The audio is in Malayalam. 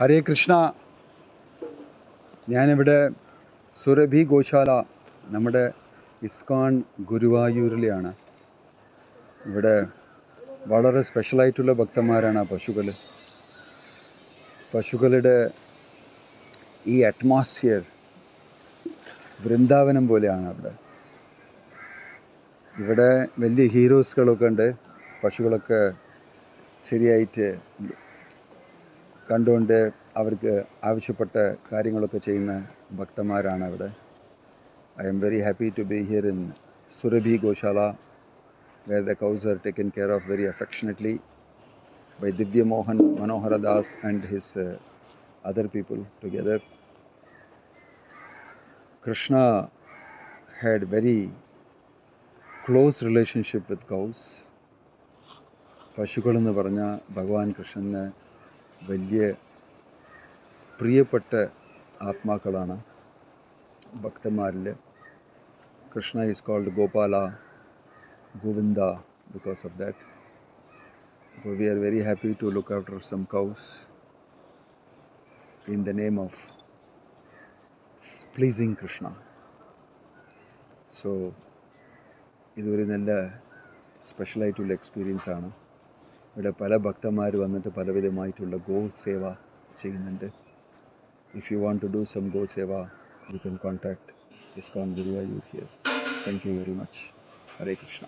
ഹരേ കൃഷ്ണ. ഞാനിവിടെ സുരഭി ഗോശാല നമ്മുടെ ഇസ്കോൺ ഗുരുവായൂരിലെയാണ്. ഇവിടെ വളരെ സ്പെഷ്യലായിട്ടുള്ള ഭക്തന്മാരാണ് ആ പശുക്കൾ പശുക്കളുടെ ഈ അറ്റ്മോസ്ഫിയർ വൃന്ദാവനം പോലെയാണ് അവിടെ. ഇവിടെ വലിയ ഹീറോസുകളൊക്കെ ഉണ്ട്. പശുക്കളൊക്കെ ശരിയായിട്ട് കണ്ടുകൊണ്ട് അവർക്ക് ആവശ്യപ്പെട്ട കാര്യങ്ങളൊക്കെ ചെയ്യുന്ന ഭക്തന്മാരാണ് അവിടെ I am very happy to be here in Surabhi Goshala where the cows are taken care of very affectionately by Divya Mohan Manohara Das and his uh, other people together. Krishna had very close relationship with cows. പശുക്കൾ എന്ന് പറഞ്ഞാൽ ഭഗവാൻ കൃഷ്ണന് വലിയ പ്രിയപ്പെട്ട ആത്മാക്കളാണ് ഭക്തന്മാരിൽ Krishna is called Gopala Govinda because of that. So we are very happy to look after some cows in the name of pleasing Krishna. So ഇതൊരു നല്ല സ്പെഷ്യലായിട്ടുള്ള എക്സ്പീരിയൻസ് ആണ് ഇവിടെ പല ഭക്തന്മാർ വന്നിട്ട് പലവിധമായിട്ടുള്ള ഗോ സേവ ചെയ്യുന്നുണ്ട്. If you want to do some go seva you can contact ISKCON Guruvayur here thank you very much Hare Krishna